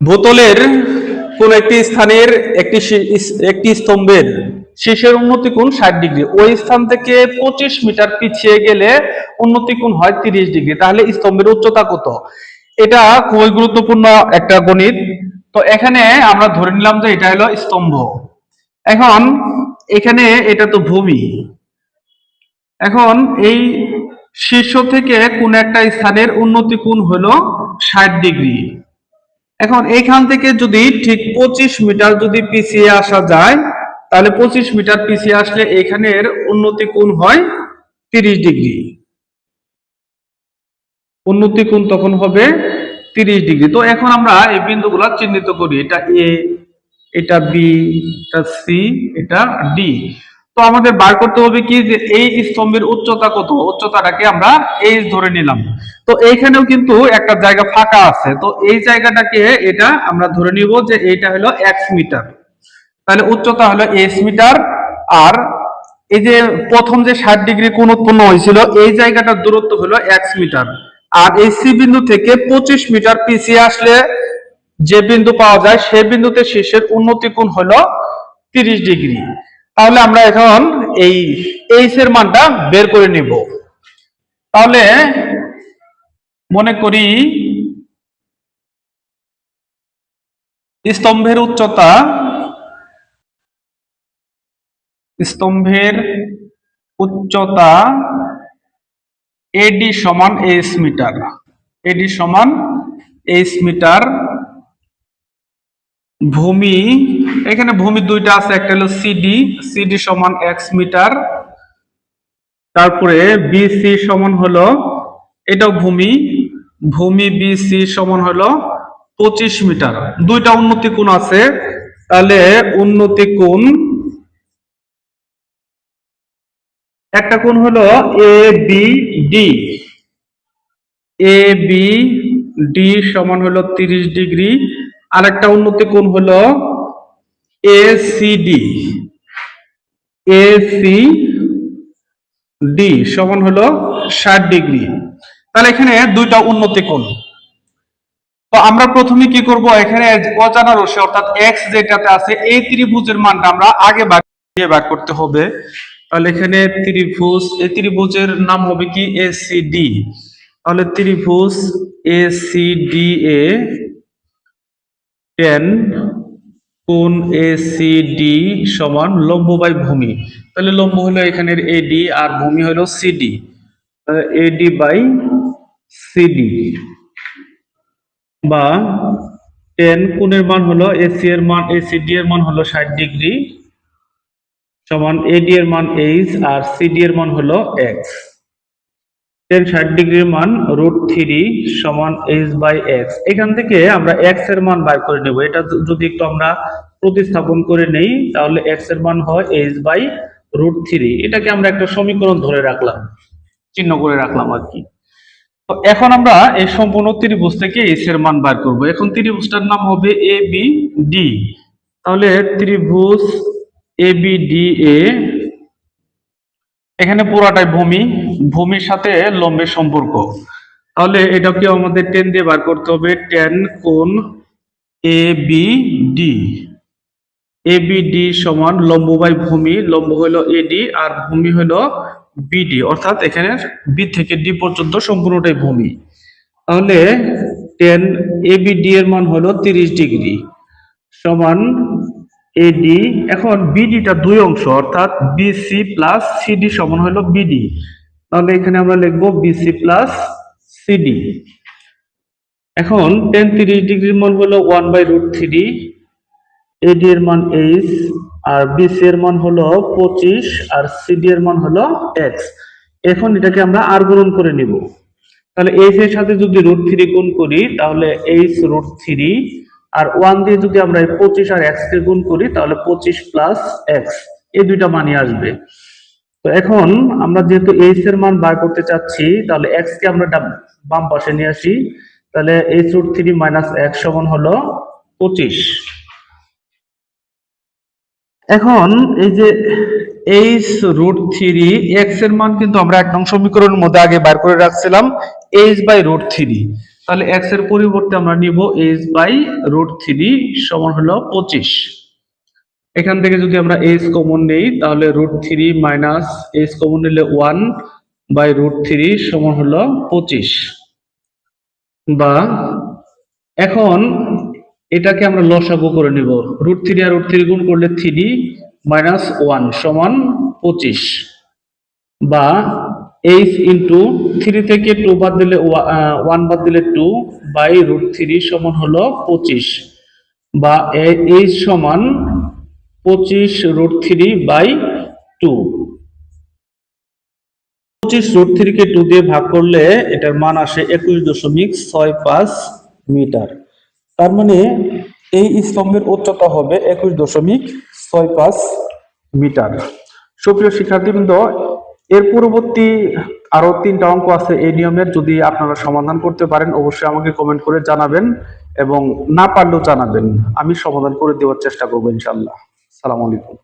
বোতলের কোন একটি স্থানের একটি একটি স্তম্ভের শীর্ষের উন্নতি কোণ ষাট ডিগ্রি। ওই স্থান থেকে পঁচিশ মিটার পিছিয়ে গেলে উন্নতি কোণ হয় তিরিশ ডিগ্রি। তাহলে স্তম্ভের উচ্চতা কত? এটা খুবই গুরুত্বপূর্ণ একটা গণিত। তো এখানে আমরা ধরে নিলাম যে এটা হলো স্তম্ভ। এখন এখানে এটা তো ভূমি। এখন এই শীর্ষ থেকে কোন একটা স্থানের উন্নতি কোণ হলো ষাট ডিগ্রি। এখন এইখান থেকে যদি ঠিক পঁচিশ মিটার যদি পিছিয়ে আসা যায়, তাহলে পঁচিশ মিটার পিছিয়ে আসলে এখানের উন্নতি কোণ হয় তিরিশ ডিগ্রি। উন্নতি কোণ তখন হবে তিরিশ ডিগ্রি। তো এখন আমরা এই বিন্দুগুলা চিহ্নিত করি। এটা এ এটা বি এটা সি এটা ডি তো আমাদের বার করতে হবে কি যে এই স্তম্ভের উচ্চতা কত? উচ্চতাটাকে আমরা এইচ ধরে নিলাম। তো এইখানেও কিন্তু একটা জায়গা ফাঁকা আছে। তো এই জায়গাটাকে এটা আমরা ধরে নিব যে এইটা হলো এক্স মিটার তাহলে উচ্চতা হলো এস মিটার আর এই যে প্রথম যে ষাট ডিগ্রি কোণ উৎপন্ন হয়েছিল, এই জায়গাটার দূরত্ব হলো এক্স মিটার আর এই সি বিন্দু থেকে পঁচিশ মিটার পিছিয়ে আসলে যে বিন্দু পাওয়া যায় সেই বিন্দুতে শীর্ষের উন্নতি কোণ হলো তিরিশ ডিগ্রি। তাহলে আমরা এখন এই এইচ এর মানটা বের করে নিব। তাহলে মনে করি স্তম্ভের উচ্চতা স্তম্ভের উচ্চতা এডি সমান এইচ মিটার। এডি সমান এইচ মিটার ভূমি এখানে ভূমি দুইটা আছে, একটা হলো সিডি সিডি সমান এক্স মিটার। তারপরে বিসি সমান হলো, এটাও ভূমি ভূমি বিসি সমান হলো পঁচিশ মিটার। দুইটা উন্নতি কোণ আছে, তাহলে উন্নতি কোণ, একটা কোণ হলো A B D A B D সমান হলো তিরিশ ডিগ্রি। আরেকটা উন্নতি কোণ হলো A C D A C D সমান হলো ষাট ডিগ্রি। তাহলে এখানে দুইটা উন্নতি কোণ। তো আমরা প্রথমে কি করব? এখানে অজানা রশ্মি, অর্থাৎ এক্স যেটাতে আছে, এই ত্রিভুজের মানটা আমরা আগে ভাগ দিয়ে ভাগ করতে হবে। তাহলে এখানে ত্রিভুজ, এই ত্রিভুজের নাম হবে কি? এসিডি তাহলে ত্রিভুজ এসিডি এ টেন কোণ এসিডি সমান লম্ব বাই ভূমি? তাহলে লম্ব হলো এখানের এডি আর ভূমি হলো সিডি এডি বাই সিডি বা টেন কোণের মান হলো এসি এর মান এসিডি এর মান হলো ষাট ডিগ্রি সমান এডি এর মান এইচ আর সিডি এর মান হলো এক্স টেন ষাট ডিগ্রির মান রুট সমান এইচ বাই এক্স এখান থেকে আমরা এক্সের মান বার করে নেব। এটা যদি একটু আমরা প্রতিস্থাপন করে নেই, তাহলে এক্সের মান হয় এইচ বাই রুট থ্রি। এটাকে আমরা একটা সমীকরণ ধরে রাখলাম, চিহ্ন করে রাখলাম আর কি। তো এখন আমরা এই সম্পূর্ণ ত্রিভুজ থেকে এইচ এর মান বার করব। এখন ত্রিভুজটার নাম হবে এ বি ডি তাহলে ত্রিভুজ এ বি ডি এ এখানে পুরাটাই ভূমি। ভূমির সাথে লম্বের সম্পর্ক। তাহলে এটাকে আমাদের টেন দিয়ে বার করতে হবে। টেন কোন A B D A B D সমান লম্ব বাই ভূমি। লম্ব হলো এডি আর ভূমি হলো বিডি অর্থাৎ এখানে বি থেকে ডি পর্যন্ত সম্পূর্ণটাই ভূমি। তাহলে টেন এ বি ডি এর মান হলো তিরিশ ডিগ্রি সমান এডি এখন বিডিটা দুই অংশ, অর্থাৎ বিসি প্লাস সিডি সমান হলো বিডি তাহলে এখানে আমরা লিখব বিসি প্লাস সিডি এখন টেন তিরিশ ডিগ্রির মান হলো one by root three AD এর মান এইচ আর বিসি এর মান হলো পঁচিশ, আর সিডি এর মান হলো এক্স এখন এটাকে আমরা আর গুণন করে নিব। তাহলে এইচ এর সাথে যদি রুট থ্রি গুণ করি, তাহলে এইচ রুট থ্রি আর ওয়ান দিয়ে যদি আমরা পঁচিশ আর এক্স কে গুণ করি, তাহলে পঁচিশ প্লাস এক্স এই দুইটা মানই আসবে। তো এখন আমরা যেহেতু এইচ এর মান বার করতে চাচ্ছি, তাহলে এক্স কে আমরা বাম পাশে নিয়ে আসি। তাহলে H root three minus X সমান হলো পঁচিশ। এখন এই যে এইচ রুট থ্রি এক্সের মান কিন্তু আমরা এক নং সমীকরণের মধ্যে আগে বার করে রাখছিলাম এইচ বাই রুট থ্রি তাহলে এক্সের পরিবর্তে আমরা নিব এইচ বাই রুট থ্রি সমান হলো পঁচিশ। এখান থেকে যদি আমরা এইচ কমন নেই, তাহলে root three minus H common নিলে ওয়ান বাই রুট থ্রি সমান হলো পঁচিশ। বা এখন এটাকে আমরা লসাগু করে নিব। রুট থ্রি আর রুট থ্রি গুণ করলে থ্রি মাইনাস ওয়ান সমান পঁচিশ। বা এইচ ইন্টু থ্রি থেকে টু বাদ দিলে ওয়ান বাদ দিলে টু বাই রুট থ্রি সমান হলো পঁচিশ। বা এইচ সমান পঁচিশ রুট থ্রি বাই টু পঁচিশ রুট থ্রিকে টু দিয়ে ভাগ করলে এটার মান আসে একুশ দশমিক ছয় পাঁচ মিটার। তার মানে এই স্তম্ভের উচ্চতা হবে একুশ দশমিক ছয় পাঁচ মিটার। সুপ্রিয় শিক্ষার্থীবৃন্দ, এর পূর্ববর্তী আরও তিনটা অঙ্ক আছে এই নিয়মের, যদি আপনারা সমাধান করতে পারেন, অবশ্যই আমাকে কমেন্ট করে জানাবেন এবং না পারলেও জানাবেন। আমি সমাধান করে দেওয়ার চেষ্টা করব ইনশাল্লাহ সালাম আলাইকুম।